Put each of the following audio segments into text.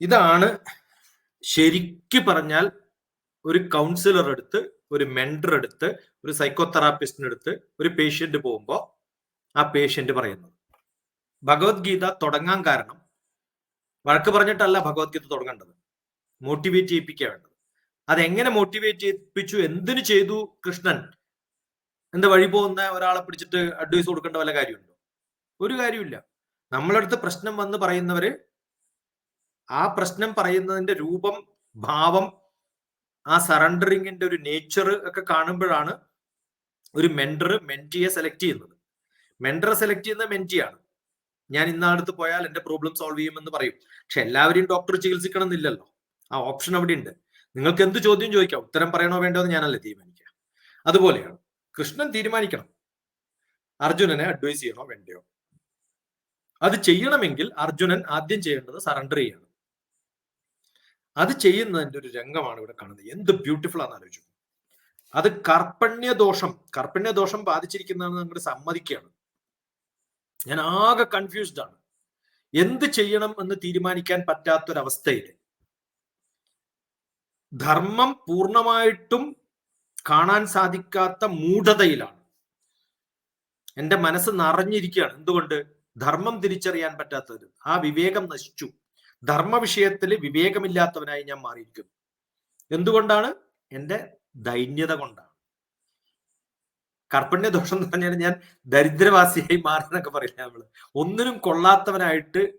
ഇതാണ് ശരിക്ക് പറഞ്ഞാൽ ഒരു കൗൺസിലർ എടുത്ത് ഒരു മെൻഡർ എടുത്ത് ഒരു സൈക്കോതെറാപ്പിസ്റ്റിനെടുത്ത് ഒരു പേഷ്യന്റ് പോകുമ്പോൾ ആ പേഷ്യന്റ് പറയുന്നത്. ഭഗവത്ഗീത തുടങ്ങാൻ കാരണം വഴക്ക് പറഞ്ഞിട്ടല്ല ഭഗവത്ഗീത തുടങ്ങേണ്ടത്. മോട്ടിവേറ്റ് ചെയ്യിപ്പിക്കുക വേണ്ടത്. അതെങ്ങനെ മോട്ടിവേറ്റ് ചെയ്യിപ്പിച്ചു? എന്തിനു ചെയ്തു കൃഷ്ണൻ? എന്താ വഴി പോകുന്ന ഒരാളെ പിടിച്ചിട്ട് അഡ്വൈസ് കൊടുക്കേണ്ട വല്ല കാര്യമുണ്ടോ? ഒരു കാര്യമില്ല നമ്മളടുത്ത് പ്രശ്നം വന്ന് പറയുന്നവര് ആ പ്രശ്നം പറയുന്നതിന്റെ രൂപം ഭാവം ആ സറണ്ടറിങ്ങിന്റെ ഒരു നേച്ചർ ഒക്കെ കാണുമ്പോഴാണ് ഒരു മെൻഡർ മെന്റിയെ സെലക്ട് ചെയ്യുന്നത്. മെൻഡറെ സെലക്ട് ചെയ്യുന്ന മെന്റിയാണ് ഞാൻ ഇന്നടുത്ത് പോയാൽ എന്റെ പ്രോബ്ലം സോൾവ് ചെയ്യുമെന്ന് പറയും. പക്ഷെ എല്ലാവരെയും ഡോക്ടർ ചികിത്സിക്കണം എന്നില്ലല്ലോ ആ ഓപ്ഷൻ അവിടെ ഉണ്ട് നിങ്ങൾക്ക് എന്ത് ചോദ്യം ചോദിക്കാം? ഉത്തരം പറയണോ വേണ്ടോ എന്ന് ഞാനല്ലേ തീരുമാനിക്കുക. അതുപോലെയാണ് കൃഷ്ണൻ തീരുമാനിക്കണം. അർജുനനെ അഡ്വൈസ് ചെയ്യണോ വേണ്ടയോ? അത് ചെയ്യണമെങ്കിൽ അർജുനൻ ആദ്യം ചെയ്യേണ്ടത് സറണ്ടർ ചെയ്യണം. അത് ചെയ്യുന്നതിന്റെ ഒരു രംഗമാണ് ഇവിടെ കാണുന്നത്. എന്ത് ബ്യൂട്ടിഫുൾ ആണെന്ന് ആലോചിച്ചു. അത് കർപ്പണ്യദോഷം കർപ്പണ്യദോഷം കർപ്പണ്യ ദോഷം ബാധിച്ചിരിക്കുന്നതെന്ന് നമ്മൾ സമ്മതിക്കുകയാണ്. ഞാൻ ആകെ കൺഫ്യൂസ്ഡ് ആണ്. എന്ത് ചെയ്യണം എന്ന് തീരുമാനിക്കാൻ പറ്റാത്തൊരവസ്ഥയിൽ ധർമ്മം പൂർണമായിട്ടും കാണാൻ സാധിക്കാത്ത മൂഢതയിലാണ്. എന്റെ മനസ്സ് നിറഞ്ഞിരിക്കുകയാണ്. എന്തുകൊണ്ട്? ധർമ്മം തിരിച്ചറിയാൻ പറ്റാത്തത് ആ വിവേകം നശിച്ചു. ധർമ്മ വിഷയത്തിൽ വിവേകമില്ലാത്തവനായി ഞാൻ മാറിയിരിക്കുന്നു. എന്തുകൊണ്ടാണ്? എന്റെ ദൈന്യത കൊണ്ടാണ്. കർപ്പണ്യ ദോഷം എന്ന് പറഞ്ഞാൽ ഞാൻ ദരിദ്രവാസിയായി മാറിയെന്നൊക്കെ പറയില്ല നമ്മൾ? ഒന്നിനും കൊള്ളാത്തവനായിട്ട്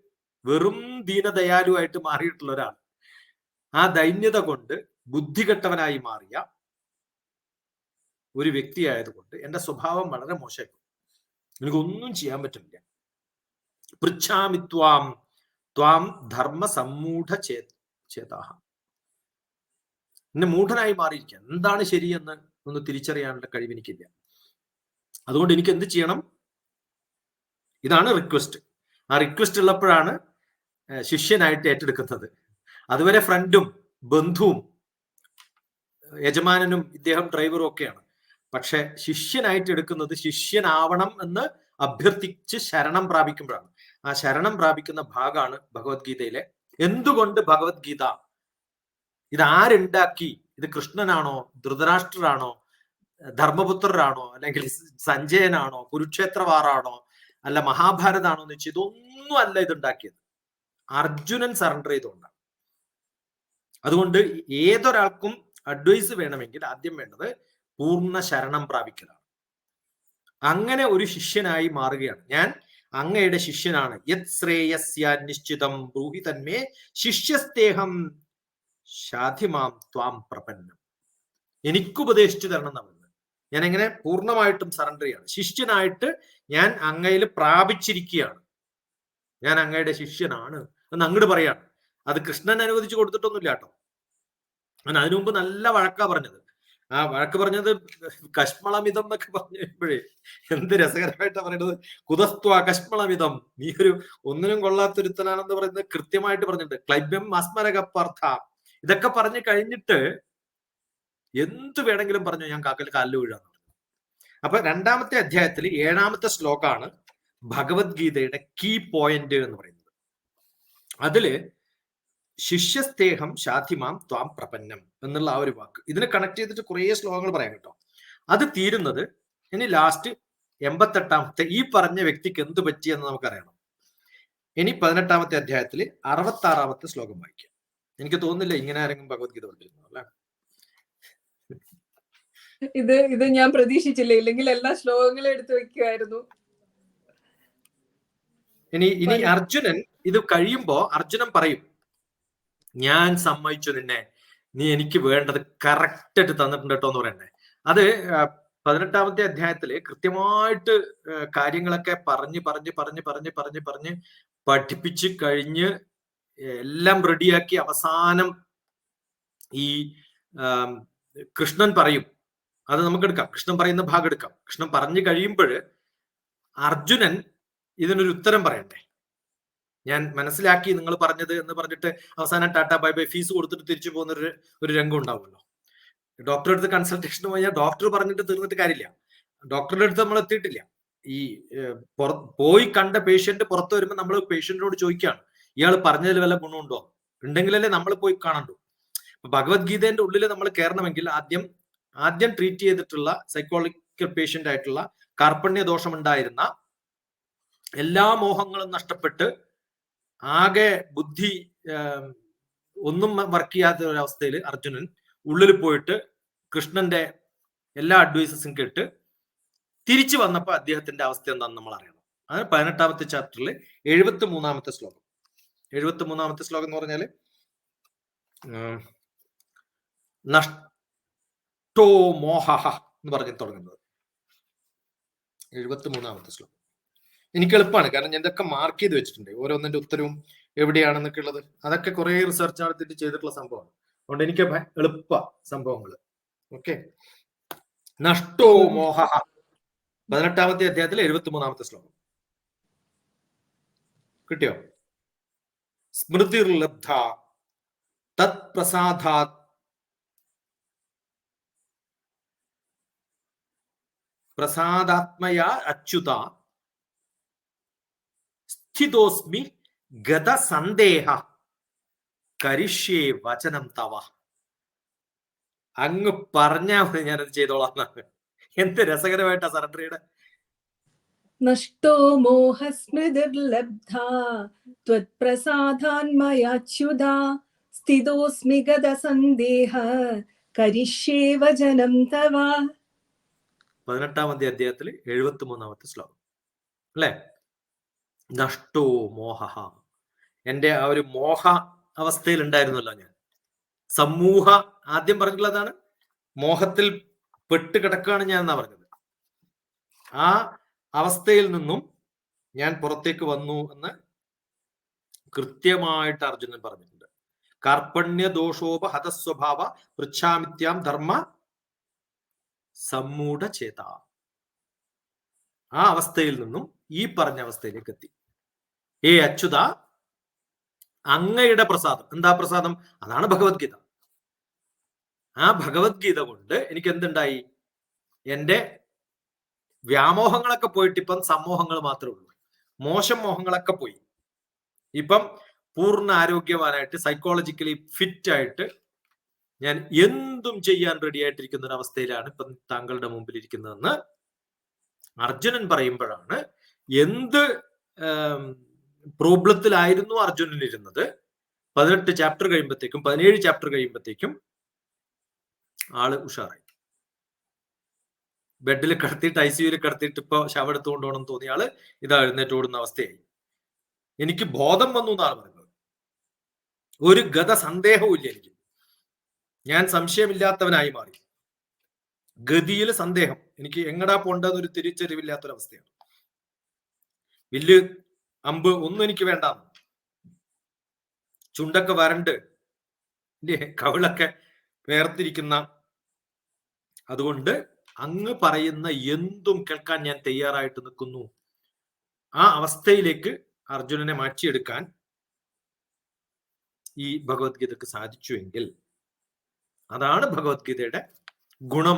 വെറും ദീനദയാലുവായിട്ട് മാറിയിട്ടുള്ള ഒരാൾ. ആ ദൈന്യത കൊണ്ട് ബുദ്ധികെട്ടവനായി മാറിയ ഒരു വ്യക്തിയായതുകൊണ്ട് എന്റെ സ്വഭാവം വളരെ മോശമായിരുന്നു എനിക്കൊന്നും ചെയ്യാൻ പറ്റില്ല പൃച്ഛാമിത്വാം ത്വാം ധർമ്മ സമ്മൂഢ ചേ ചേതാഹ. എന്നെ മൂഢനായി മാറിയിരിക്കുക എന്താണ് ശരിയെന്ന് ഒന്ന് തിരിച്ചറിയാനുള്ള കഴിവ് എനിക്കില്ല. അതുകൊണ്ട് എനിക്ക് എന്ത് ചെയ്യണം? ഇതാണ് റിക്വസ്റ്റ് ആ റിക്വസ്റ്റ് ഉള്ളപ്പോഴാണ് ശിഷ്യനായിട്ട് ഏറ്റെടുക്കുന്നത്. അതുവരെ ഫ്രണ്ടും ബന്ധുവും യജമാനനും ഇദ്ദേഹം ഡ്രൈവറും ഒക്കെയാണ്. പക്ഷെ ശിഷ്യനായിട്ട് എടുക്കുന്നത് ശിഷ്യനാവണം എന്ന് അഭ്യർത്ഥിച്ച് ശരണം പ്രാപിക്കുമ്പോഴാണ്. ആ ശരണം പ്രാപിക്കുന്ന ഭാഗമാണ് ഭഗവത്ഗീതയിലെ എന്തുകൊണ്ട് ഭഗവത്ഗീത? ഇത് ആരുണ്ടാക്കി? ഇത് കൃഷ്ണനാണോ? ധൃതരാഷ്ട്രരാണോ? ധർമ്മപുത്രരാണോ? അല്ലെങ്കിൽ സഞ്ജയനാണോ? കുരുക്ഷേത്രവാറാണോ? അല്ല മഹാഭാരതാണോ എന്ന് വെച്ചാൽ ഇതൊന്നും അല്ല ഇതുണ്ടാക്കിയത്. അർജുനൻ സറണ്ടർ ചെയ്തുകൊണ്ടാണ്. അതുകൊണ്ട് ഏതൊരാൾക്കും അഡ്വൈസ് വേണമെങ്കിൽ ആദ്യം വേണ്ടത് പൂർണ ശരണം പ്രാപിക്കലാണ്. അങ്ങനെ ഒരു ശിഷ്യനായി മാറുകയാണ്. ഞാൻ അങ്ങയുടെ ശിഷ്യനാണ്. യത് ശ്രേയസ്യ നിശ്ചിതം ബ്രൂഹി തന്മേ ശിഷ്യസ്തേഹം ശാധിമാം ത്വാം പ്രപന്നം. എനിക്കുപദേശിച്ചു തരണം നമ്മൾ ഞാൻ എങ്ങനെ പൂർണമായിട്ടും സറണ്ടർ ചെയ്യാണ്. ശിഷ്യനായിട്ട് ഞാൻ അങ്ങയിൽ പ്രാപിച്ചിരിക്കുകയാണ്. ഞാൻ അങ്ങയുടെ ശിഷ്യനാണ് എന്ന് അങ്ങോട്ട് പറയാണ്. അത് കൃഷ്ണൻ അനുവദിച്ചു കൊടുത്തിട്ടൊന്നുമില്ല കേട്ടോ. ഞാൻ അതിനു മുമ്പ് നല്ല വഴക്കാ പറഞ്ഞത്. ആ വഴക്ക് പറഞ്ഞത് കശ്മളമിതം എന്നൊക്കെ പറഞ്ഞപ്പോഴേ എന്ത് രസകരമായിട്ടാണ് പറയുന്നത് കുതസ്ത്വ കശ്മളമിതം. നീ ഒരു ഒന്നിനും കൊള്ളാത്തൊരുത്തനാണെന്ന് പറയുന്നത് കൃത്യമായിട്ട് പറഞ്ഞിട്ടുണ്ട്. ക്ലൈബ്യം അസ്മരക പർത്ഥ ഇതൊക്കെ പറഞ്ഞു കഴിഞ്ഞിട്ട് എന്ത് വേണമെങ്കിലും പറഞ്ഞു ഞാൻ കാക്കൽ കാലിൽ വീഴാന്ന് പറഞ്ഞു. അപ്പൊ രണ്ടാമത്തെ അധ്യായത്തിൽ ഏഴാമത്തെ ശ്ലോകാണ് ഭഗവത്ഗീതയുടെ കീ പോയിന്റ് എന്ന് പറയുന്നത്. അതിൽ ശിഷ്യസ്തേഹം ശാധിമാം ത്വാം പ്രപന്നം എന്നുള്ള ആ ഒരു വാക്ക്. ഇതിനെ കണക്ട് ചെയ്തിട്ട് കുറേ ശ്ലോകങ്ങൾ പറയാം കേട്ടോ. അത് തീരുന്നത് ഇനി ലാസ്റ്റ് എൺപത്തെട്ടാമത്തെ ഈ പറഞ്ഞ വ്യക്തിക്ക് എന്ത് പറ്റിയെന്ന് നമുക്കറിയണം. ഇനി പതിനെട്ടാമത്തെ അധ്യായത്തിൽ അറുപത്തി ആറാമത്തെ ശ്ലോകം വായിക്കാം. എനിക്ക് തോന്നുന്നില്ല ഇങ്ങനെ ആരെങ്കിലും ഭഗവത്ഗീത പഠിച്ചിരുന്നു അല്ലേ? ഇത് ഇത് ഞാൻ പ്രതീക്ഷിച്ചില്ല. ഇല്ലെങ്കിൽ എല്ലാ ശ്ലോകങ്ങളും എടുത്തു വെക്കുമായിരുന്നു ഇനി ഇനി അർജുനൻ ഇത് കഴിയുമ്പോ അർജുനൻ പറയും ഞാൻ സമ്മതിച്ചു നിന്നെ. നീ എനിക്ക് വേണ്ടത് കറക്റ്റ് ആയിട്ട് തന്നിട്ടുണ്ട് കേട്ടോ എന്ന് പറയണ്ടേ. അത് പതിനെട്ടാമത്തെ അധ്യായത്തിൽ കൃത്യമായിട്ട് കാര്യങ്ങളൊക്കെ പറഞ്ഞ് പറഞ്ഞ് പറഞ്ഞ് പറഞ്ഞ് പറഞ്ഞ് പറഞ്ഞ് പഠിപ്പിച്ച് കഴിഞ്ഞ് എല്ലാം റെഡിയാക്കി അവസാനം ഈ കൃഷ്ണൻ പറയും. അത് നമുക്ക് എടുക്കാം കൃഷ്ണൻ പറയുന്ന ഭാഗം എടുക്കാം. കൃഷ്ണൻ പറഞ്ഞു കഴിയുമ്പോൾ അർജുനൻ ഇതിനൊരു ഉത്തരം പറയണ്ടേ? ഞാൻ മനസ്സിലാക്കി നിങ്ങൾ പറഞ്ഞത് എന്ന് പറഞ്ഞിട്ട് അവസാനം ടാറ്റ ബൈ ബൈ ഫീസ് കൊടുത്തിട്ട് തിരിച്ചു പോകുന്ന ഒരു ഒരു രംഗം ഉണ്ടാവുമല്ലോ. ഡോക്ടറെ അടുത്ത് കൺസൾട്ടേഷൻ പോയാൽ ഡോക്ടർ പറഞ്ഞിട്ട് തീർന്നിട്ട് കാര്യമില്ല. ഡോക്ടറുടെ അടുത്ത് നമ്മൾ എത്തിയിട്ടില്ല. ഈ പോയി കണ്ട പേഷ്യന്റ് പുറത്ത് വരുമ്പോൾ നമ്മൾ പേഷ്യന്റിനോട് ചോദിക്കുകയാണ്. ഇയാൾ പറഞ്ഞതിൽ വല്ല ഗുണമുണ്ടോ? ഉണ്ടെങ്കിലല്ലേ നമ്മൾ പോയി കാണണ്ടോ. ഭഗവത്ഗീതന്റെ ഉള്ളിൽ നമ്മൾ കയറണമെങ്കിൽ ആദ്യം ആദ്യം ട്രീറ്റ് ചെയ്തിട്ടുള്ള സൈക്കോളജിക്കൽ പേഷ്യന്റ് ആയിട്ടുള്ള കാർപ്പണ്യ ദോഷമുണ്ടായിരുന്ന എല്ലാ മോഹങ്ങളും നഷ്ടപ്പെട്ട് ആകെ ബുദ്ധി ഒന്നും വർക്ക് ചെയ്യാത്ത ഒരു അവസ്ഥയിൽ അർജുനൻ ഉള്ളിൽ പോയിട്ട് കൃഷ്ണന്റെ എല്ലാ അഡ്വൈസസും കേട്ട് തിരിച്ചു വന്നപ്പോൾ അദ്ദേഹത്തിന്റെ അവസ്ഥ എന്താണെന്ന് നമ്മൾ അറിയണം. അതായത് പതിനെട്ടാമത്തെ ചാപ്റ്ററിൽ എഴുപത്തി മൂന്നാമത്തെ ശ്ലോകം. എഴുപത്തി മൂന്നാമത്തെ ശ്ലോകം എന്ന് പറഞ്ഞാൽ ഉം, നഷ്ടോ മോഹ എന്ന് പറഞ്ഞ് തുടങ്ങുന്നത്. എഴുപത്തി മൂന്നാമത്തെ ശ്ലോകം. എനിക്ക് എളുപ്പമാണ് കാരണം ഞാൻ ഇതൊക്കെ മാർക്ക് ചെയ്ത് വെച്ചിട്ടുണ്ട്. ഓരോന്നിന്റെ ഉത്തരവും എവിടെയാണെന്നൊക്കെ ഉള്ളത്. അതൊക്കെ കുറെ റിസർച്ച് നടത്തിയിട്ട് ചെയ്തിട്ടുള്ള സംഭവമാണ്. അതുകൊണ്ട് എനിക്ക് എളുപ്പ സംഭവങ്ങൾ ഓക്കെ നഷ്ടോ മോഹ. പതിനെട്ടാമത്തെ അധ്യായത്തിലെ എഴുപത്തി മൂന്നാമത്തെ ശ്ലോകം. കിട്ടിയോ? സ്മൃതിർലബ്ധ തത് പ്രസാദാത് പ്രസാദാത്മയ അച്യുത ദുഃഖിതോസ്മി ഗത സന്ദേഹ കരിഷ്യേ വചനം തവ. അങ്ങ് പറഞ്ഞാ മതി ഞാനത് ചെയ്തോളാം എന്ത് രസകരമായിട്ടാ സറണ്ടറിയുടെ നഷ്ടോ മോഹസ്മൃതിർലബ്ധ. ത്വത്പ്രസാദാന്മയാച്യുത. സ്ഥിതോസ്മി ഗത സന്ദേഹ കരിഷ്യേ വചനം തവ. പതിനെട്ടാമത്തെ അധ്യായത്തിൽ എഴുപത്തി മൂന്നാമത്തെ ശ്ലോകം. അല്ലേ? നഷ്ടോ മോഹ എന്റെ ആ ഒരു മോഹ അവസ്ഥയിൽ ഉണ്ടായിരുന്നല്ലോ ഞാൻ. സമൂഹ ആദ്യം പറഞ്ഞിട്ടുള്ളതാണ് മോഹത്തിൽ പെട്ട് കിടക്കുകയാണ് ഞാൻ എന്നാ പറഞ്ഞത്. ആ അവസ്ഥയിൽ നിന്നും ഞാൻ പുറത്തേക്ക് വന്നു എന്ന് കൃത്യമായിട്ട് അർജുനൻ പറഞ്ഞിട്ടുണ്ട്. കാർപ്പണ്യ ദോഷോപ ഹതസ്വഭാവ പൃച്ഛാമിത്യാം ധർമ്മ സമ്മൂഢ ചേത ആ അവസ്ഥയിൽ നിന്നും ഈ പറഞ്ഞ അവസ്ഥയിലേക്ക് എത്തി. ഏ അച്യുത അങ്ങയുടെ പ്രസാദം. എന്താ പ്രസാദം? അതാണ് ഭഗവത്ഗീത. ആ ഭഗവത്ഗീത കൊണ്ട് എനിക്ക് എന്തുണ്ടായി എന്റെ വ്യാമോഹങ്ങളൊക്കെ പോയിട്ട് ഇപ്പം സമൂഹങ്ങൾ മാത്രമേ ഉള്ളൂ. മോശം മോഹങ്ങളൊക്കെ പോയി. ഇപ്പം പൂർണ ആരോഗ്യവാനായിട്ട് സൈക്കോളജിക്കലി ഫിറ്റ് ആയിട്ട് ഞാൻ എന്തും ചെയ്യാൻ റെഡി ആയിട്ടിരിക്കുന്ന ഒരു അവസ്ഥയിലാണ് ഇപ്പം താങ്കളുടെ മുമ്പിൽ ഇരിക്കുന്നതെന്ന് അർജുനൻ പറയുമ്പോഴാണ് എന്ത് പ്രോബ്ലത്തിലായിരുന്നു അർജുനൻ ഇരുന്നത്. പതിനെട്ട് ചാപ്റ്റർ കഴിയുമ്പോഴത്തേക്കും പതിനേഴ് ചാപ്റ്റർ കഴിയുമ്പോഴത്തേക്കും ആൾ ഉഷാറായി. ബെഡിൽ കിടത്തിയിട്ട് ഐ സിയുയിൽ കിടത്തിയിട്ട് ഇപ്പൊ ശവം എടുത്തുകൊണ്ട് പോകണം ആൾ ഇതാ എഴുന്നേറ്റ് ഓടുന്ന അവസ്ഥയായി. എനിക്ക് ബോധം വന്നു എന്നാണ് പറയുന്നത്. ഒരു ഗത സന്ദേഹവും ഇല്ല എനിക്ക്. ഞാൻ സംശയമില്ലാത്തവനായി മാറി. ഗതിയിൽ സന്ദേഹം. എനിക്ക് എങ്ങടാ പോണ്ടെന്നൊരു തിരിച്ചറിവില്ലാത്തൊരവസ്ഥയാണ്. വില്ല് അമ്പ് ഒന്നും എനിക്ക് വേണ്ട. ചുണ്ടൊക്കെ വരണ്ട്. കവിളൊക്കെ വേർത്തിരിക്കുന്ന അതുകൊണ്ട് അങ്ങ് പറയുന്ന എന്തും കേൾക്കാൻ ഞാൻ തയ്യാറായിട്ട് നിൽക്കുന്നു. ആ അവസ്ഥയിലേക്ക് അർജുനനെ മാറ്റിയെടുക്കാൻ ഈ ഭഗവത്ഗീതക്ക് സാധിച്ചുവെങ്കിൽ അതാണ് ഭഗവത്ഗീതയുടെ ഗുണം.